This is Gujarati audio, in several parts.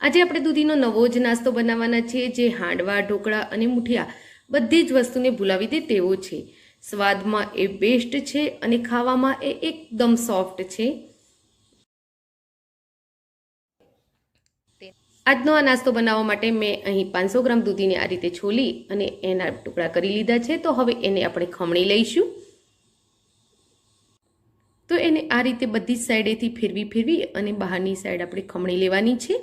આજે આપણે દૂધીનો નવો જ નાસ્તો બનાવવાના છે જે હાંડવા, ઢોકળા અને મુઠિયા બધી જ વસ્તુને ભૂલાવી દે તેવો છે. સ્વાદમાં એ બેસ્ટ છે અને ખાવામાં એ એકદમ સોફ્ટ છે. આજનો આ નાસ્તો બનાવવા માટે મેં અહીં પાંચસો ગ્રામ દૂધીને આ રીતે છોલી અને એના ટુકડા કરી લીધા છે. તો હવે એને આપણે ખમણી લઈશું. તો એને આ રીતે બધી જ સાઈડેથી ફેરવી ફેરવી અને બહારની સાઈડ આપણે ખમણી લેવાની છે.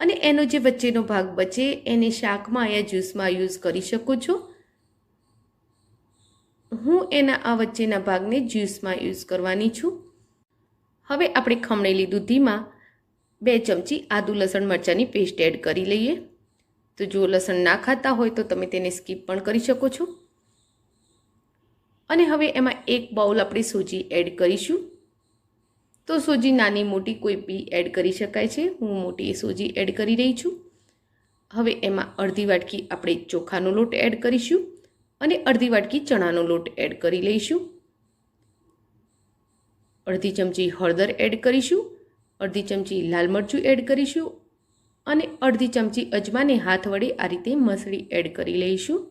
અને એનો જે વચ્ચેનો ભાગ બચે, એને શાકમાં યા જ્યુસમાં યુઝ કરી શકો છો. હું એના આ વચ્ચેના ભાગને જ્યુસમાં યુઝ કરવાની છું. હવે આપણે ખમણેલી દૂધીમાં બે ચમચી આદુ લસણ મરચાંની પેસ્ટ એડ કરી લઈએ. તો જો લસણ ના ખાતા હોય તો તમે તેને સ્કીપ પણ કરી શકો છો. અને હવે એમાં એક બાઉલ આપણે સૂજી એડ કરીશું. તો સોજી નાની મોટી કોઈ બી એડ કરી શકાય છે. હું મોટી સોજી એડ કરી રહી છું. હવે એમાં અડધી વાટકી આપણે ચોખાનો લોટ એડ કરીશું અને અડધી વાટકી ચણાનો લોટ એડ કરી લઈશું. અડધી ચમચી હળદર એડ કરીશું, અડધી ચમચી લાલ મરચું એડ કરીશું અને અડધી ચમચી અજમાને હાથ વડે આ રીતે મસળી એડ કરી લઈશું.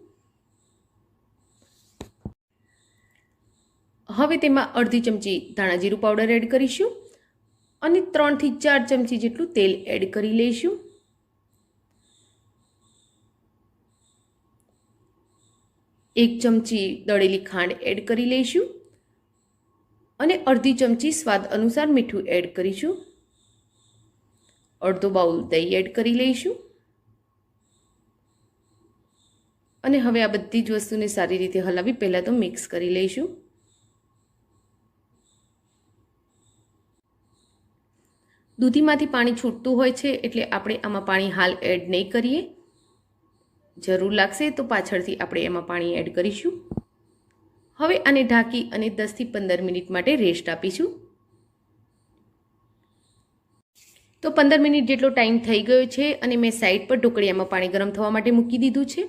હવે તેમાં અડધી ચમચી ધાણા જીરું પાવડર એડ કરીશું અને ત્રણથી ચાર ચમચી જેટલું તેલ એડ કરી લઈશું. એક ચમચી દળેલી ખાંડ એડ કરી લઈશું અને અડધી ચમચી સ્વાદ અનુસાર મીઠું એડ કરીશું. અડધો બાઉલ દહીં એડ કરી લઈશું અને હવે આ બધી જ વસ્તુને સારી રીતે હલાવી પહેલાં તો મિક્સ કરી લઈશું. દૂધીમાંથી પાણી છૂટતું હોય છે એટલે આપણે આમાં પાણી હાલ એડ નહીં કરીએ. જરૂર લાગશે તો પાછળથી આપણે એમાં પાણી એડ કરીશું. હવે આને ઢાંકી અને દસથી પંદર મિનિટ માટે રેસ્ટ આપીશું. તો પંદર મિનિટ જેટલો ટાઈમ થઈ ગયો છે અને મેં સાઈડ પર ઢોકળિયામાં પાણી ગરમ થવા માટે મૂકી દીધું છે.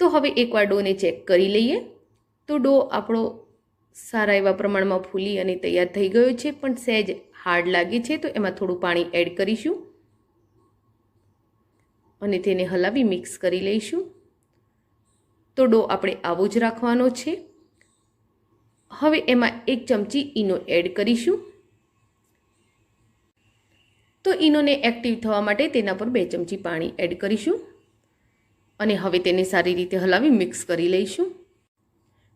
તો હવે એકવાર ડોને ચેક કરી લઈએ. તો ડો આપણો સારા એવા પ્રમાણમાં ફૂલી અને તૈયાર થઈ ગયો છે, પણ સહેજ હાર્ડ લાગે છે, તો એમાં થોડું પાણી એડ કરીશું. અને તેને હલાવી મિક્સ કરી લઈશું. તો ડો આપણે આવો જ રાખવાનો છે. હવે એમાં એક ચમચી ઈનો એડ કરીશું. તો ઈનોને એક્ટિવ થવા માટે તેના પર બે ચમચી પાણી એડ કરીશું. અને હવે તેને સારી રીતે હલાવી મિક્સ કરી લઈશું.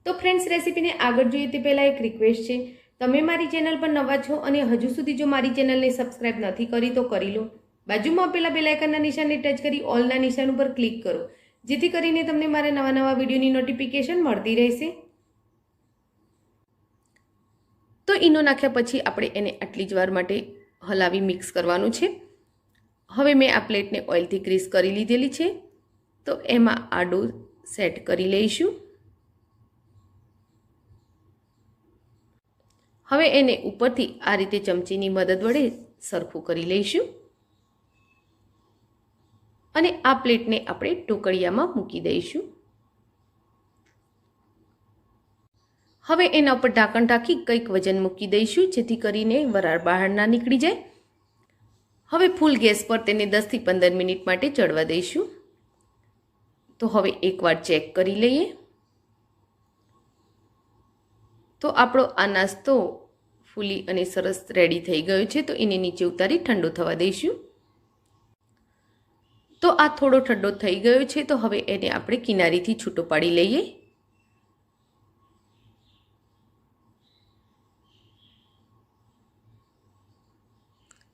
તો ફ્રેન્ડ્સ રેસીપીને આગળ જોઈએ તે પહેલાં એક રિક્વેસ્ટ છે. તમે મારી ચેનલ પર નવા છો અને હજુ સુધી જો મારી ચેનલને સબસ્ક્રાઇબ નથી કરી તો કરી લો. બાજુમાં આપેલા બેલ આઇકનના નિશાનને ટચ કરી ઓલના નિશાન ઉપર ક્લિક કરો. જેથી કરીને તમને મારા નવા નવા વિડીયોની નોટિફિકેશન મળતી રહેશે. તો ઈનો નાખ્યા પછી આપણે એને આટલી જ વાર માટે હલાવી મિક્સ કરવાનું છે. હવે મેં આ પ્લેટને ઓઇલથી ગ્રીસ કરી લીધેલી છે. તો એમાં આડો સેટ કરી લઈશું. હવે એને ઉપરથી આ રીતે ચમચીની મદદ વડે સરખું કરી લઈશું. અને આ પ્લેટને આપણે ટોકળિયામાં મૂકી દઈશું. હવે એના ઉપર ઢાંકણ ઢાંકી કંઈક વજન મૂકી દઈશું, જેથી કરીને વરાળ બહાર ના નીકળી જાય. હવે ફૂલ ગેસ પર તેને દસથી પંદર મિનિટ માટે ચડવા દઈશું. તો હવે એકવાર ચેક કરી લઈએ. તો આપણો આ નાસ્તો ફૂલી અને સરસ રેડી થઈ ગયો છે, તો એને નીચે ઉતારી ઠંડો થવા દઈશું. તો આ થોડો ઠંડો થઈ ગયો છે, તો હવે એને આપણે કિનારીથી છૂટો પાડી લઈએ.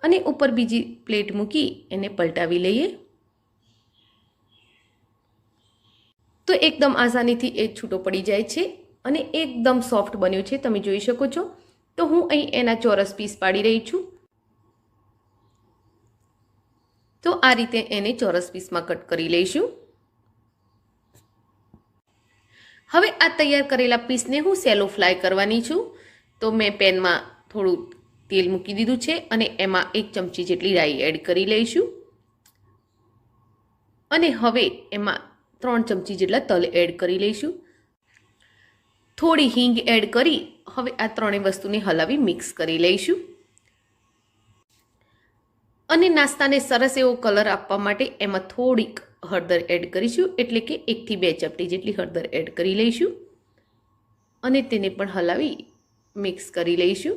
અને ઉપર બીજી પ્લેટ મૂકી એને પલટાવી લઈએ. તો એકદમ આસાનીથી એ છૂટો પડી જાય છે. અને એકદમ સોફ્ટ બન્યું છે, તમે જોઈ શકો છો. તો હું અહીં એના ચોરસ પીસ પાડી રહી છું. તો આ રીતે એને ચોરસ પીસમાં કટ કરી લઈશું. હવે આ તૈયાર કરેલા પીસને હું સેલો ફ્રાય કરવાની છું. તો મેં પેનમાં થોડું તેલ મૂકી દીધું છે અને એમાં એક ચમચી જેટલી રાઈ એડ કરી લઈશું. અને હવે એમાં ત્રણ ચમચી જેટલા તલ એડ કરી લઈશું. થોડી હિંગ એડ કરી હવે આ ત્રણેય વસ્તુને હલાવી મિક્સ કરી લઈશું. અને નાસ્તાને સરસ એવો કલર આપવા માટે એમાં થોડીક હળદર એડ કરીશું, એટલે કે એકથી બે ચપટી જેટલી હળદર એડ કરી લઈશું. અને તેને પણ હલાવી મિક્સ કરી લઈશું.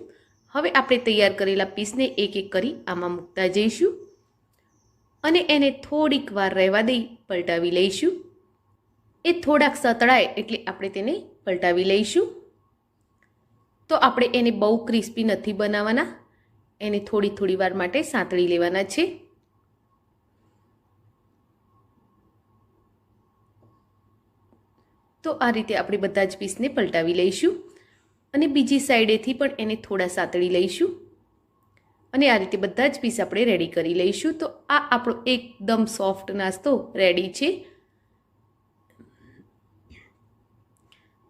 હવે આપણે તૈયાર કરેલા પીસને એક એક કરી આમાં મૂકતા જઈશું. અને એને થોડીક વાર રહેવા દઈ, પલટાવી લઈશું. એ થોડાક સતળાય, એટલે આપણે તેને પલટાવી લઈશું. તો આપણે એને બહુ ક્રિસ્પી નથી બનાવવાના. એને થોડી થોડી વાર માટે સાંતળી લેવાના છે. તો આ રીતે આપણે બધા જ પીસને પલટાવી લઈશું અને બીજી સાઈડેથી પણ એને થોડા સાંતળી લઈશું. અને આ રીતે બધા જ પીસ આપણે રેડી કરી લઈશું. તો આ આપણો એકદમ સોફ્ટ નાસ્તો રેડી છે.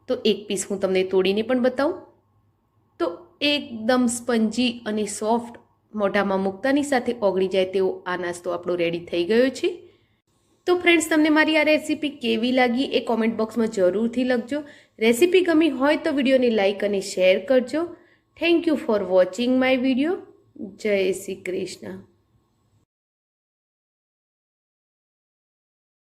તો એક પીસ હું તમને તોડીને પણ બતાવું. તો એકદમ સ્પંજી અને સોફ્ટ મોઢામાં મૂકતાની સાથે ઓગળી જાય તેવો આ નાસ્તો આપણો રેડી થઈ ગયો છે. તો ફ્રેન્ડ્સ તમને મારી આ રેસીપી કેવી લાગી એ કોમેન્ટ બોક્સમાં જરૂરથી લખજો. રેસીપી ગમી હોય તો વિડીયોને લાઇક અને શેર કરજો. Thank you for watching my video Jai Shri Krishna.